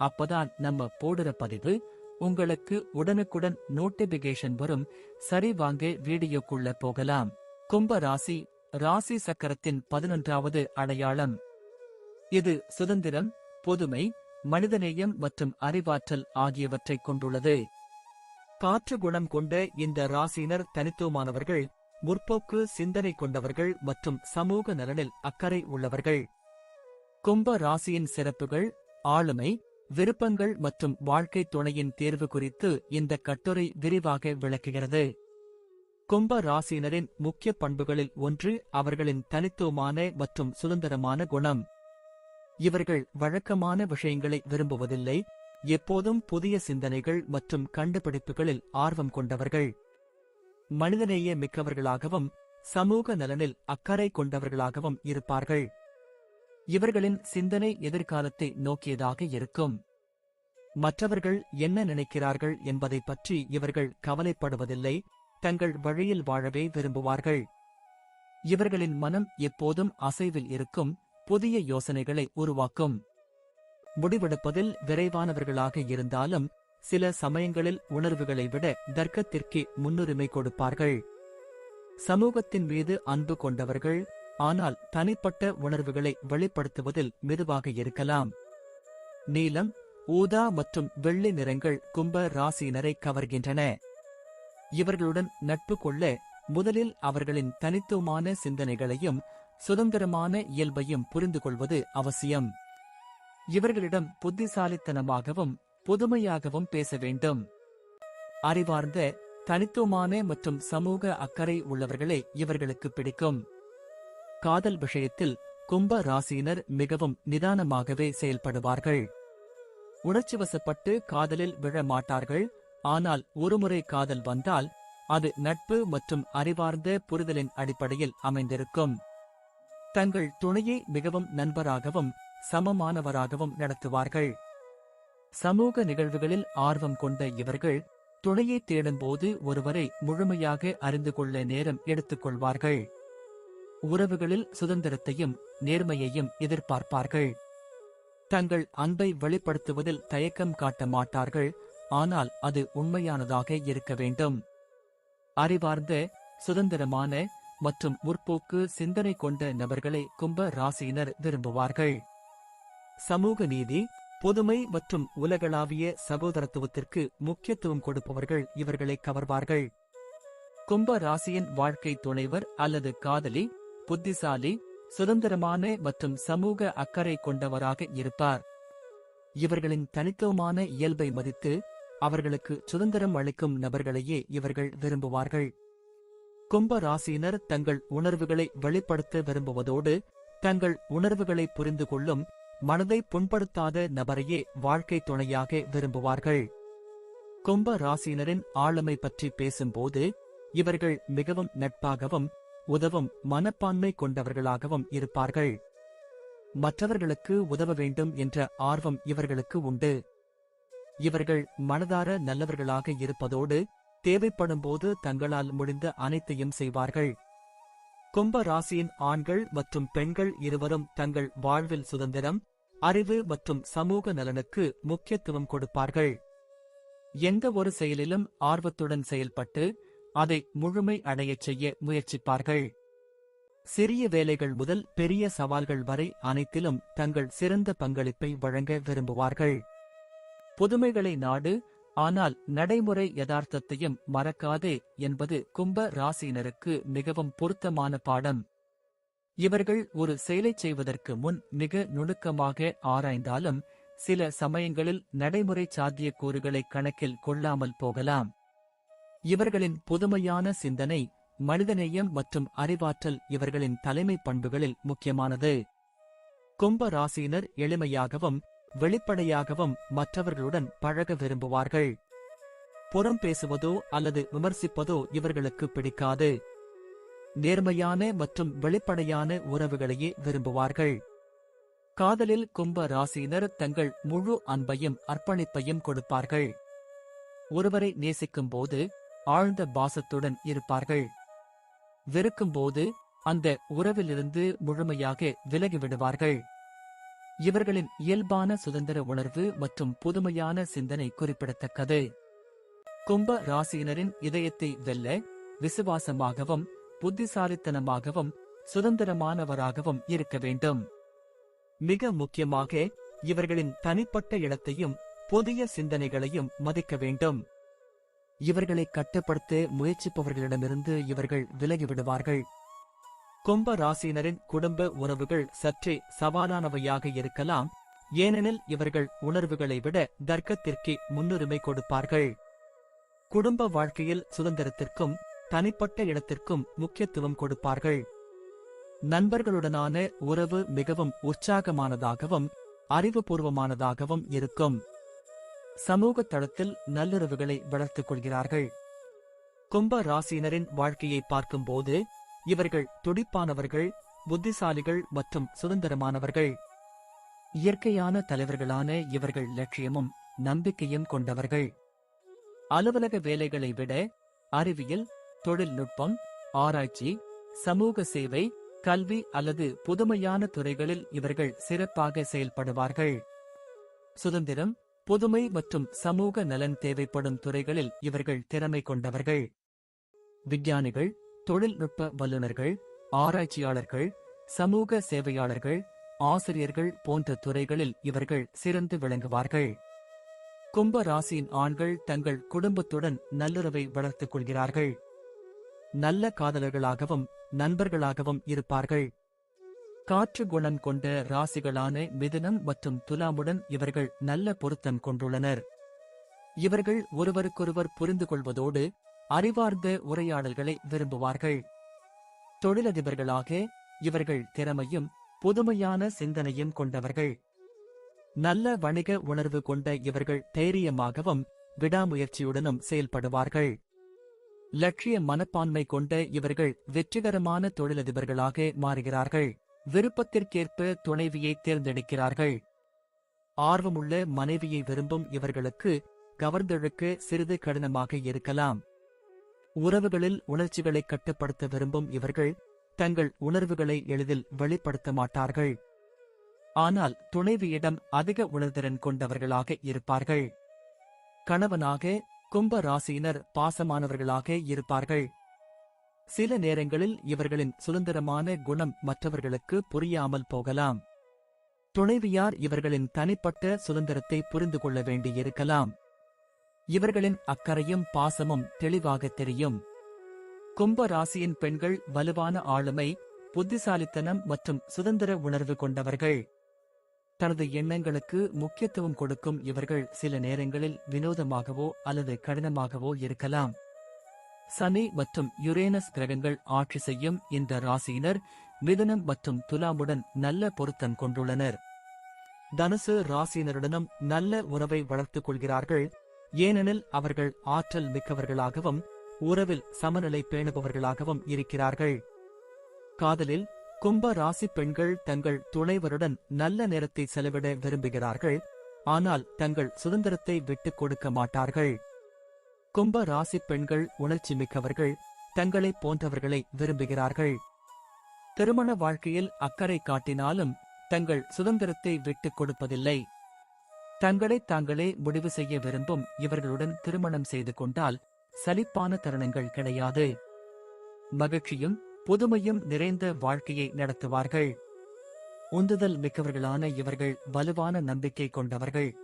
அப்பதான் நம்ம போடுற பதிவு உங்களுக்கு உடனுக்குடன் நோட்டிபிகேஷன் வரும். சரி வாங்க வீடியோக்குள்ள போகலாம். கும்ப ராசி ராசி சக்கரத்தின் பதினொன்றாவது அடையாளம். இது சுதந்திரம் பொதுமை மனிதநேயம் மற்றும் அறிவாற்றல் ஆகியவற்றை கொண்டுள்ளது. காற்று குணம் கொண்ட இந்த ராசியினர் தனித்துவமானவர்கள் முற்போக்கு சிந்தனை கொண்டவர்கள் மற்றும் சமூக நலனில் அக்கறை உள்ளவர்கள். கும்ப ராசியின் சிறப்புகள் ஆளுமை விருப்பங்கள் மற்றும் வாழ்க்கை துணையின் தேர்வு குறித்து இந்த கட்டுரை விரிவாக விளக்குகிறது. கும்ப ராசியினரின் முக்கிய பண்புகளில் ஒன்று அவர்களின் தனித்துவமான மற்றும் சுதந்திரமான குணம். இவர்கள் வழக்கமான விஷயங்களை விரும்புவதில்லை எப்போதும் புதிய சிந்தனைகள் மற்றும் கண்டுபிடிப்புகளில் ஆர்வம் கொண்டவர்கள். மனிதநேய மிக்கவர்களாகவும் சமூக நலனில் அக்கறை கொண்டவர்களாகவும் இருப்பார்கள். இவர்களின் சிந்தனை எதிர்காலத்தை நோக்கியதாக இருக்கும். மற்றவர்கள் என்ன நினைக்கிறார்கள் என்பதை பற்றி இவர்கள் கவலைப்படுவதில்லை தங்கள் வழியில் வாழவே விரும்புவார்கள். இவர்களின் மனம் எப்போதும் அசைவில் இருக்கும் புதிய யோசனைகளை உருவாக்கும். முடிவெடுப்பதில் விரைவானவர்களாக இருந்தாலும் சில சமயங்களில் உணர்வுகளை விட தர்க்கத்திற்கு முன்னுரிமை கொடுப்பார்கள். சமூகத்தின் மீது அன்பு கொண்டவர்கள் ஆனால் தனிப்பட்ட உணர்வுகளை வெளிப்படுத்துவதில் மெதுவாக இருக்கலாம். நீலம் ஊதா மற்றும் வெள்ளி நிறங்கள் கும்ப ராசியினரை கவர்கின்றன. இவர்களுடன் நட்பு கொள்ள முதலில் அவர்களின் தனித்துவமான சிந்தனைகளையும் சுதந்திரமான இயல்பையும் புரிந்து கொள்வது அவசியம். இவர்களிடம் புத்திசாலித்தனமாகவும் புதுமையாகவும் பேச வேண்டும். அறிவார்ந்த தனித்துவமான மற்றும் சமூக அக்கறை உள்ளவர்களே இவர்களுக்கு பிடிக்கும். காதல் விஷயத்தில் கும்ப ராசியினர் மிகவும் நிதானமாகவே செயல்படுவார்கள். உணர்ச்சிவசப்பட்டு காதலில் விழ மாட்டார்கள். ஆனால் ஒருமுறை காதல் வந்தால் அது நட்பு மற்றும் அறிவார்ந்த புரிதலின் அடிப்படையில் அமைந்திருக்கும். தங்கள் துணையை மிகவும் நண்பராகவும் சமமானவராகவும் நடத்துவார்கள். சமூக நிகழ்வுகளில் ஆர்வம் கொண்ட இவர்கள் துணையை தேடும்போது ஒருவரை முழுமையாக அறிந்து கொள்ள நேரம் எடுத்துக்கொள்வார்கள். உறவுகளில் சுதந்திரத்தையும் நேர்மையையும் எதிர்பார்ப்பார்கள். தங்கள் அன்பை வெளிப்படுத்துவதில் தயக்கம் காட்ட மாட்டார்கள் ஆனால் அது உண்மையானதாக இருக்க வேண்டும். அறிவார்ந்த சுதந்திரமான மற்றும் முற்போக்கு சிந்தனை கொண்ட நபர்களை கும்ப ராசியினர் விரும்புவார்கள். சமூக நீதி பொதுமை மற்றும் உலகளாவிய சகோதரத்துவத்திற்கு முக்கியத்துவம் கொடுப்பவர்கள் இவர்களை கவர்வார்கள். கும்ப ராசியின் வாழ்க்கை துணைவர் அல்லது காதலி புத்திசாலி சுதந்திரமான மற்றும் சமூக அக்கறை கொண்டவராக இருப்பார். இவர்களின் தனித்துவமான இயல்பை மதித்து அவர்களுக்கு சுதந்திரம் அளிக்கும் நபர்களையே இவர்கள் விரும்புவார்கள். கும்ப ராசியினர் தங்கள் உணர்வுகளை வெளிப்படுத்த விரும்புவதோடு தங்கள் உணர்வுகளை புரிந்து கொள்ளும் மனதை புண்படுத்தாத நபரையே வாழ்க்கை துணையாக விரும்புவார்கள். கும்ப ராசியினரின் ஆளுமை பற்றி பேசும்போது இவர்கள் மிகவும் நட்பாகவும் உதவும் மனப்பான்மை கொண்டவர்களாகவும் இருப்பார்கள். மற்றவர்களுக்கு உதவ வேண்டும் என்ற ஆர்வம் இவர்களுக்கு உண்டு. இவர்கள் மனதார நல்லவர்களாக இருப்பதோடு தேவைப்படும்போது தங்களால் முடிந்த அனைத்தையும் செய்வார்கள். கும்ப ராசியின் ஆண்கள் மற்றும் பெண்கள் இருவரும் தங்கள் வாழ்வில் சுதந்திரம் அறிவு மற்றும் சமூக நலனுக்கு முக்கியத்துவம் கொடுப்பார்கள். எந்த ஒரு செயலிலும் ஆர்வத்துடன் செயல்பட்டு அதை முழுமை அடையச் செய்ய முயற்சிப்பார்கள். சிறிய வேலைகள் முதல் பெரிய சவால்கள் வரை அனைத்திலும் தங்கள் சிறந்த பங்களிப்பை வழங்க விரும்புவார்கள். புதுமைகளை நாடு ஆனால் நடைமுறை யதார்த்தத்தையும் மறக்காதே என்பது கும்ப ராசியினருக்கு மிகவும் பொருத்தமான பாடம். இவர்கள் ஒரு செயலைச் செய்வதற்கு முன் மிக நுணுக்கமாக ஆராய்ந்தாலும் சில சமயங்களில் நடைமுறை சாத்தியக்கூறுகளை கணக்கில் கொள்ளாமல் போகலாம். இவர்களின் புதுமையான சிந்தனை மனிதநேயம் மற்றும் அறிவாற்றல் இவர்களின் தலைமை பண்புகளில் முக்கியமானது. கும்ப ராசியினர் எளிமையாகவும் வெளிப்படையாகவும் மற்றவர்களுடன் பழக விரும்புவார்கள். புறம் பேசுவதோ அல்லது விமர்சிப்பதோ இவர்களுக்கு பிடிக்காது. நேர்மையான மற்றும் வெளிப்படையான உறவுகளையே விரும்புவார்கள். காதலில் கும்ப ராசியினர் தங்கள் முழு அன்பையும் அர்ப்பணிப்பையும் கொடுப்பார்கள். ஒருவரை நேசிக்கும்போது ஆழ்ந்த பாசத்துடன் இருப்பார்கள். வெறுக்கும்போது அந்த உறவிலிருந்து முழுமையாக விலகிவிடுவார்கள். இவர்களின் இயல்பான சுதந்திர உணர்வு மற்றும் புதுமையான சிந்தனை குறிப்பிடத்தக்கது. கும்ப ராசியினரின் இதயத்தை வெல்ல விசுவாசமாகவும் புத்திசாலித்தனமாகவும் சுதந்திரமானவராகவும் இருக்க வேண்டும். மிக முக்கியமாக இவர்களின் தனிப்பட்ட இடத்தையும் புதிய சிந்தனைகளையும் மதிக்க வேண்டும். இவர்களை கட்டுப்படுத்த முயற்சிப்பவர்களிடமிருந்து இவர்கள் விலகிவிடுவார்கள் கும்ப ராசியினரின் குடும்ப உறவுகள் சற்றே சவாலானவையாக இருக்கலாம். ஏனெனில் இவர்கள் உணர்வுகளை விட தர்க்கத்திற்கே முன்னுரிமை கொடுப்பார்கள். குடும்ப வாழ்க்கையில் சுதந்திரத்திற்கும் தனிப்பட்ட இடத்திற்கும் முக்கியத்துவம் கொடுப்பார்கள். நண்பர்களுடனான உறவு மிகவும் உற்சாகமானதாகவும் அறிவுபூர்வமானதாகவும் இருக்கும். சமூக தளத்தில் நல்லுறவுகளை வளர்த்துக் கொள்கிறார்கள். கும்ப ராசியினரின் வாழ்க்கையை பார்க்கும்போது இவர்கள் துடிப்பானவர்கள் புத்திசாலிகள் மற்றும் சுதந்திரமானவர்கள். இயற்கையான தலைவர்களான இவர்கள் லட்சியமும் நம்பிக்கையும் கொண்டவர்கள். அலுவலக வேலைகளை விட அறிவியல் தொழில்நுட்பம் ஆராய்ச்சி சமூக சேவை கல்வி அல்லது புதுமையான துறைகளில் இவர்கள் சிறப்பாக செயல்படுவார்கள். சுதந்திரம் புதுமை மற்றும் சமூக நலன் தேவைப்படும் துறைகளில் இவர்கள் திறமை கொண்டவர்கள். விஞ்ஞானிகள் தொழில்நுட்ப வல்லுநர்கள் ஆராய்ச்சியாளர்கள் சமூக சேவையாளர்கள் ஆசிரியர்கள் போன்ற துறைகளில் இவர்கள் சிறந்து விளங்குவார்கள். கும்ப ராசியின் ஆண்கள் தங்கள் குடும்பத்துடன் நல்லுறவை வளர்த்துக் கொள்கிறார்கள். நல்ல காதலர்களாகவும் நண்பர்களாகவும் இருப்பார்கள். காற்று குணம் கொண்ட ராசிகளான மிதுனம் மற்றும் துலாமுடன் இவர்கள் நல்ல பொருத்தம் கொண்டுள்ளனர். இவர்கள் ஒருவருக்கொருவர் புரிந்து கொள்வதோடு அறிவார்ந்த உரையாடல்களை விரும்புவார்கள். தொழிலதிபர்களாக இவர்கள் திறமையும் புதுமையான சிந்தனையும் கொண்டவர்கள். நல்ல வணிக உணர்வு கொண்ட இவர்கள் தைரியமாகவும் விடாமுயற்சியுடனும் செயல்படுவார்கள். லட்சிய மனப்பான்மை கொண்ட இவர்கள் வெற்றிகரமான தொழிலதிபர்களாக மாறுகிறார்கள். விருப்பத்திற்கேற்ப துணைவியை தேர்ந்தெடுக்கிறார்கள். ஆர்வமுள்ள மனைவியை விரும்பும் இவர்களுக்கு கவர்ந்தெழுக்க சிறிது கடினமாக இருக்கலாம். உறவுகளில் உணர்ச்சிகளை கட்டுப்படுத்த விரும்பும் இவர்கள் தங்கள் உணர்வுகளை எளிதில் வெளிப்படுத்த மாட்டார்கள். ஆனால் துணைவியிடம் அதிக உணர்திறன் கொண்டவர்களாக இருப்பார்கள். கணவனாக கும்ப ராசியினர் பாசமானவர்களாக இருப்பார்கள். சில நேரங்களில் இவர்களின் சுதந்திரமான குணம் மற்றவர்களுக்கு புரியாமல் போகலாம். துணைவியார் இவர்களின் தனிப்பட்ட சுதந்திரத்தை புரிந்து கொள்ள வேண்டியிருக்கலாம். இவர்களின் அக்கறையும் பாசமும் தெளிவாக தெரியும். கும்ப ராசியின் பெண்கள் வலுவான ஆளுமை புத்திசாலித்தனம் மற்றும் சுதந்திர உணர்வு கொண்டவர்கள். தனது எண்ணங்களுக்கு முக்கியத்துவம் கொடுக்கும் இவர்கள் சில நேரங்களில் வினோதமாகவோ அல்லது கடினமாகவோ இருக்கலாம். சனி மற்றும் யுரேனஸ் கிரகங்கள் ஆட்சி செய்யும் இந்த ராசியினர் மிதுனம் மற்றும் துலாமுடன் நல்ல பொருத்தம் கொண்டுள்ளனர். தனுசு ராசியினருடனும் நல்ல உறவை வளர்த்துக் கொள்கிறார்கள். ஏனெனில் அவர்கள் ஆற்றல் மிக்கவர்களாகவும் உறவில் சமநிலை பேணுபவர்களாகவும் இருக்கிறார்கள். காதலில் கும்ப ராசி பெண்கள் தங்கள் துணைவருடன் நல்ல நேரத்தை செலவிட விரும்புகிறார்கள். ஆனால் தங்கள் சுதந்திரத்தை விட்டுக் கொடுக்க மாட்டார்கள். கும்ப ராசி பெண்கள் உணர்ச்சி மிக்கவர்கள் தங்களை போன்றவர்களை விரும்புகிறார்கள். திருமண வாழ்க்கையில் அக்கறை காட்டினாலும் தங்கள் சுதந்திரத்தை விட்டுக் கொடுப்பதில்லை. தங்களை தாங்களே முடிவு செய்ய விரும்பும் இவர்களுடன் திருமணம் செய்து கொண்டால் சலிப்பான தருணங்கள் கிடையாது. மகிழ்ச்சியும் புதுமையும் நிறைந்த வாழ்க்கையை நடத்துவார்கள். உந்துதல் மிக்கவர்களான இவர்கள் வலுவான நம்பிக்கை கொண்டவர்கள்.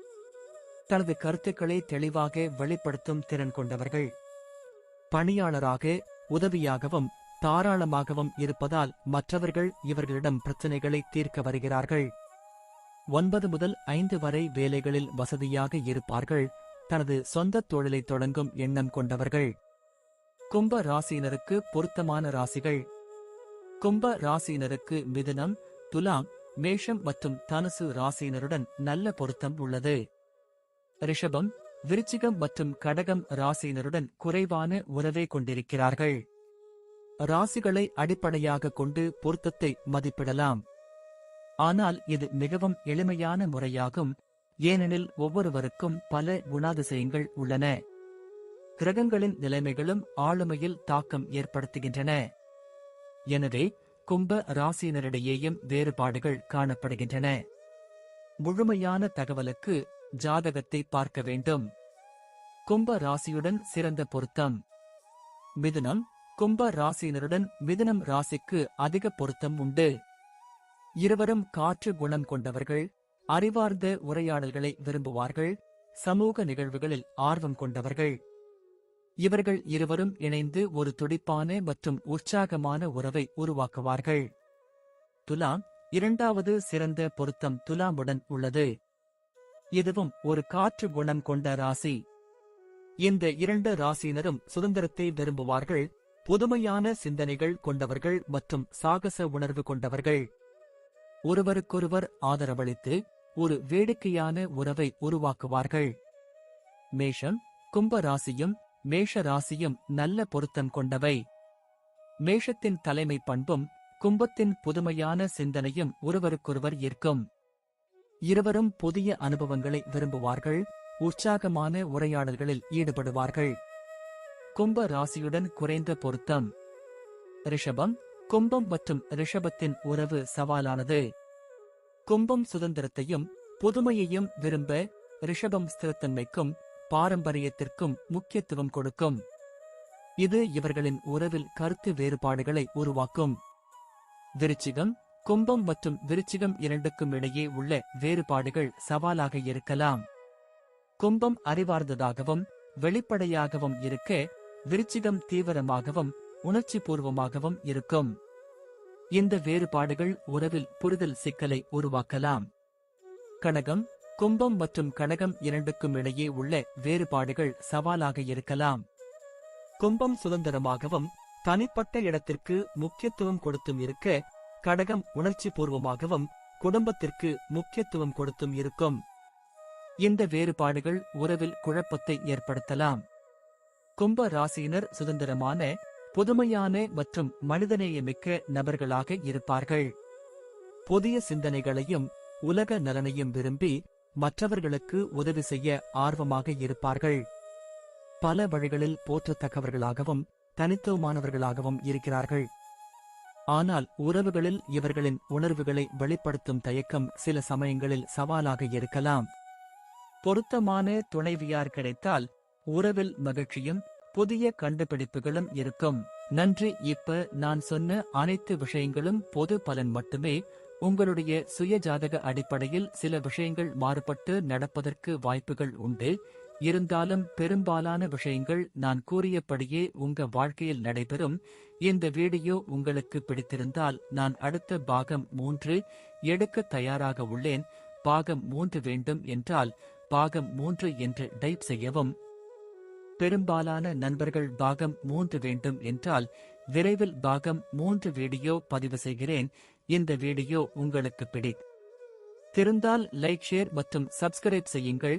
தனது கருத்துக்களை தெளிவாக வெளிப்படுத்தும் திறன் கொண்டவர்கள். பணியாளராக உதவியாகவும் தாராளமாகவும் இருப்பதால் மற்றவர்கள் இவர்களிடம் பிரச்சினைகளை தீர்க்க வருகிறார்கள். ஒன்பது முதல் ஐந்து வரை வேலைகளில் வசதியாக இருப்பார்கள். தனது சொந்த தொழிலை தொடங்கும் எண்ணம் கொண்டவர்கள். கும்ப ராசியினருக்கு பொருத்தமான ராசிகள். கும்ப ராசியினருக்கு மிதுனம் துலாம் மேஷம் மற்றும் தனுசு ராசியினருடன் நல்ல பொருத்தம் உள்ளது. ரிஷபம் விருச்சிகம் மற்றும் கடகம் ராசியினருடன் குறைவான உறவை கொண்டிருக்கிறார்கள். ராசிகளை அடிப்படையாக கொண்டு பொருத்தத்தை மதிப்பிடலாம். ஆனால் இது மிகவும் எளிமையான முறையாகும். ஏனெனில் ஒவ்வொருவருக்கும் பல குணாதிசயங்கள் உள்ளன. கிரகங்களின் நிலைமைகளும் ஆளுமையில் தாக்கம் ஏற்படுத்துகின்றன. எனவே கும்ப ராசியினரிடையேயும் வேறுபாடுகள் காணப்படுகின்றன. முழுமையான தகவலுக்கு ஜாதகத்தை பார்க்க வேண்டும். கும்ப ராசியுடன் சிறந்த பொருத்தம். மிதுனம் கும்ப ராசியினருடன் மிதுனம் ராசிக்கு அதிக பொருத்தம் உண்டு. இருவரும் காற்று குணம் கொண்டவர்கள் அறிவார்ந்த உரையாடல்களை விரும்புவார்கள் சமூக நிகழ்வுகளில் ஆர்வம் கொண்டவர்கள். இவர்கள் இருவரும் இணைந்து ஒரு துடிப்பான மற்றும் உற்சாகமான உறவை உருவாக்குவார்கள். துலாம் இரண்டாவது சிறந்த பொருத்தம் துலாமுடன் உள்ளது. இதுவும் ஒரு காற்று குணம் கொண்ட ராசி? இந்த இரண்டு ராசியினரும் சுதந்திரத்தை விரும்புவார்கள் புதுமையான சிந்தனைகள் கொண்டவர்கள் மற்றும் சாகச உணர்வு கொண்டவர்கள். ஒருவருக்கொருவர் ஆதரவளித்து ஒரு வேடிக்கையான உறவை உருவாக்குவார்கள். மேஷம் கும்ப ராசியும் மேஷ ராசியும் நல்ல பொருத்தம் கொண்டவை. மேஷத்தின் தலைமை பண்பும் கும்பத்தின் புதுமையான சிந்தனையும் ஒருவருக்கொருவர் ஏற்கும் இருவரும் புதிய அனுபவங்களை விரும்புவார்கள் உற்சாகமான உரையாடல்களில் ஈடுபடுவார்கள். கும்ப ராசியுடன் குறைந்த பொருத்தம். ரிஷபம் கும்பம் மற்றும் ரிஷபத்தின் உறவு சவாலானது. கும்பம் சுதந்திரத்தையும் புதுமையையும் விரும்ப ரிஷபம் ஸ்திரத்தன்மைக்கும் பாரம்பரியத்திற்கும் முக்கியத்துவம் கொடுக்கும். இது இவர்களின் உறவில் கருத்து வேறுபாடுகளை உருவாக்கும். விருச்சிகம் கும்பம் மற்றும் விருச்சிகம் இரண்டுக்கும் இடையே உள்ள வேறுபாடுகள் சவாலாக இருக்கலாம். கும்பம் அறிவார்ந்ததாகவும் வெளிப்படையாகவும் இருக்க விருச்சிகம் தீவிரமாகவும் உணர்ச்சி பூர்வமாகவும் இருக்கும். இந்த வேறுபாடுகள் உறவில் புரிதல் சிக்கலை உருவாக்கலாம். கனகம் கும்பம் மற்றும் கனகம் இரண்டுக்கும் இடையே உள்ள வேறுபாடுகள் சவாலாக இருக்கலாம். கும்பம் சுதந்திரமாகவும் தனிப்பட்ட இடத்திற்கு முக்கியத்துவம் கொடுத்தும் இருக்க கடகம் உணர்ச்சி பூர்வமாகவும் குடும்பத்திற்கு முக்கியத்துவம் கொடுத்தும் இருக்கும். இந்த வேறுபாடுகள் உறவில் குழப்பத்தை ஏற்படுத்தலாம். கும்ப ராசியினர் சுதந்திரமான புதுமையான மற்றும் மனிதநேயமிக்க நபர்களாக இருப்பார்கள். புதிய சிந்தனைகளையும் உலக நலனையும் விரும்பி மற்றவர்களுக்கு உதவி செய்ய ஆர்வமாக இருப்பார்கள். பல வழிகளில் போற்றத்தக்கவர்களாகவும் தனித்துவமானவர்களாகவும் இருக்கிறார்கள். ஆனால் உறவுகளில் இவர்களின் உணர்வுகளை வெளிப்படுத்தும் தயக்கம் சில சமயங்களில் சவாலாக இருக்கலாம். பொருத்தமான துணைவியார் கிடைத்தால் உறவில் மகிழ்ச்சியும் புதிய கண்டுபிடிப்புகளும் இருக்கும். நன்றி இப்ப நான் சொன்ன அனைத்து விஷயங்களும் பொது பலன் மட்டுமே. உங்களுடைய சுய ஜாதக அடிப்படையில் சில விஷயங்கள் மாறுபட்டு நடப்பதற்கு வாய்ப்புகள் உண்டு. இருந்தாலும் பெரும்பாலான விஷயங்கள் நான் கூறியபடியே உங்க வாழ்க்கையில் நடைபெறும். இந்த வீடியோ உங்களுக்கு பிடித்திருந்தால் நான் அடுத்த பாகம் மூன்று எடுக்க தயாராக உள்ளேன். பாகம் மூன்று வேண்டும் என்றால் பாகம் மூன்று என்று டைப் செய்யவும். பெரும்பாலான நண்பர்கள் பாகம் மூன்று வேண்டும் என்றால் விரைவில் பாகம் மூன்று வீடியோ பதிவு செய்கிறேன். இந்த வீடியோ உங்களுக்கு பிடி திருந்தால் லைக் ஷேர் மற்றும் சப்ஸ்கிரைப் செய்யுங்கள்.